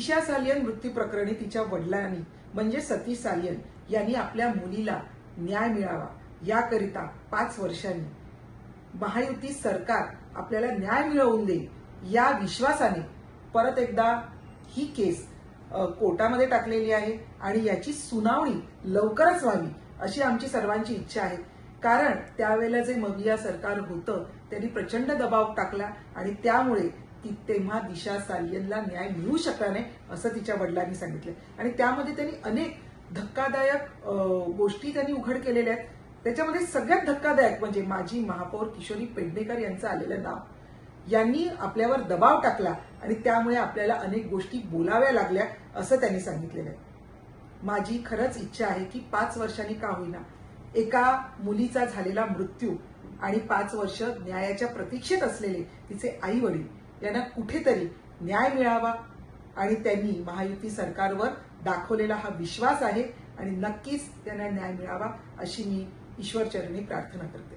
सालियन मृत्यू प्रकरणी तिच्या वडिलांनी म्हणजे सतीश सालियन यांनी आपल्या मुलीला न्याय मिळावा याकरिता पाच वर्षांनी. महायुती सरकार आपल्याला न्याय मिळवून देईल या विश्वासाने परत एकदा ही केस कोर्टामध्ये टाकलेली आहे आणि याची सुनावणी लवकरच व्हावी अशी आमची सर्वांची इच्छा आहे. कारण त्यावेळेला जे मविया सरकार होतं त्यांनी प्रचंड दबाव टाकला आणि त्यामुळे ती तेव्हा दिशा सालियनला न्याय मिळू शकला नाही असं तिच्या वडिलांनी सांगितलं. आणि त्यामध्ये त्यांनी अनेक धक्कादायक गोष्टी त्यांनी उघड केलेल्या आहेत. त्याच्यामध्ये सगळ्यात धक्कादायक म्हणजे माजी महापौर किशोरी पेडणेकर यांचं आलेलं नाव. यांनी आपल्यावर दबाव टाकला आणि त्यामुळे आपल्याला अनेक गोष्टी बोलाव्या लागल्या असं त्यांनी सांगितलेलं आहे. माझी खरंच इच्छा आहे की पाच वर्षांनी का होईना. एका मुलीचा झालेला मृत्यू आणि पाच वर्ष न्यायाच्या प्रतीक्षेत असलेले तिचे आई वडील यांना कुठेतरी न्याय मिळावा आणि त्यांनी महायुती सरकारवर दाखवलेला हा विश्वास आहे आणि नक्कीच त्यांना न्याय मिळावा अशी मी ईश्वरचरणी प्रार्थना करते.